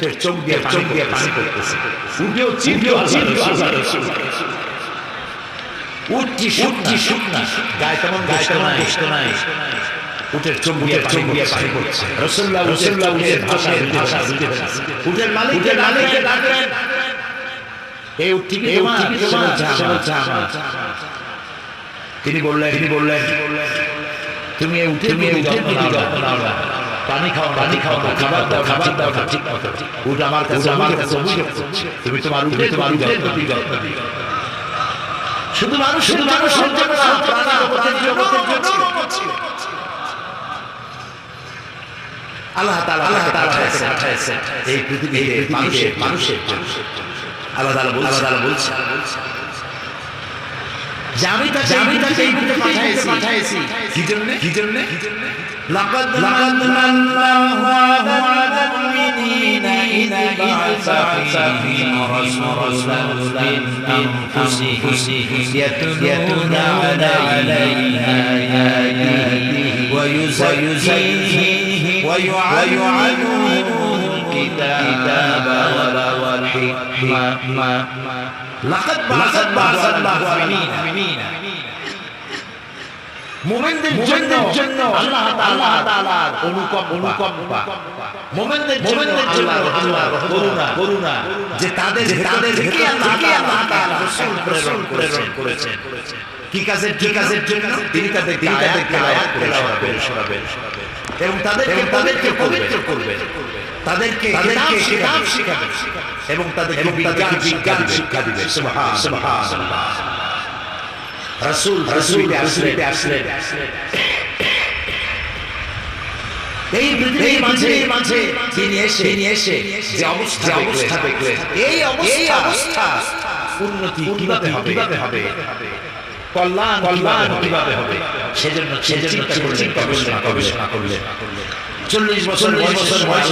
চোখ দিয়ে চোখ দিয়ে পানি করতেছে উঠেও চিনতেও চিনতেও উঠছি উঠছি শুকনা গায়ে তেমন গায়ে তেমন গোস্ত নাই উটের চোখ দিয়ে চোখ দিয়ে পানি করছে রসুল্লাহ রসুল্লাহ ভাষা ভাষা পেরেছে মালিক মালিককে ডাকলেন এই বলছে আমার তিনি বললেন তিনি বললেন তুমি উঠে তুমি না পানি খাও পানি খাও খাবার দাও খাবার দাও ঠিক মতো উঠ আমার কাছে আমার কাছে। তুমি তোমার উঠে তোমার উঠে শুধু মানুষ শুধু মানুষ জন্য আল্লাহ তাআলা আল্লাহ তাআলা এই পৃথিবীতে মানুষের মানুষের জন্য। আল্লাহ তাআলা বলছেন। আল্লাহ তাআলা বলছেন। যে আমি তাকে আমি তাকে এই পৃথিবীতে পাঠাইছি পাঠাইছি কি জন্য কি জন্য লাকাদ লাকাদ আল্লাহু المؤمنين إذ بعث فيهم رسولا من أنفسهم يتلون عليهم آياته ويزكيهم ويعلمهم الكتاب والحكمة لقد بعث الله المؤمنين মোমেনদের জন্য জন্য আল্লাহ তাআলা অনুকম্পা। মোমেনদের মোমেনদের জন্য আল্লাহ করুণা। করুণা। যে তাদের তাদের থেকে আল্লাহ তাআলা রাসূল প্রেরণ প্রেরণ করেছেন। কি কাজের কি কাজের জন্য? তিনি তাদের তিনি তাদেরকে আয়াত তেলাওয়াত করে শোনাবেন এবং তাদেরকে তাদেরকে পবিত্র করবেন। তাদেরকে তাদেরকে কিতাব শিখাবেন। এবং তাদেরকে বিজ্ঞান শিক্ষা দিবেন। সুবহান সুবহান রাসূল রাসূলকে আসলেন আসলেন এই পৃথিবীর মাঝে মাঝে তিনি এসে তিনি এসে যে অবস্থা অবস্থা দেখলেন। এই অবস্থা উন্নতি কীভাবে হবে? হবে? কল্যাণ কল্যাণ কীভাবে হবে? সেজন্য সেজন্য গবেষণা করলেন। চল্লিশ বছর বয়স বয়স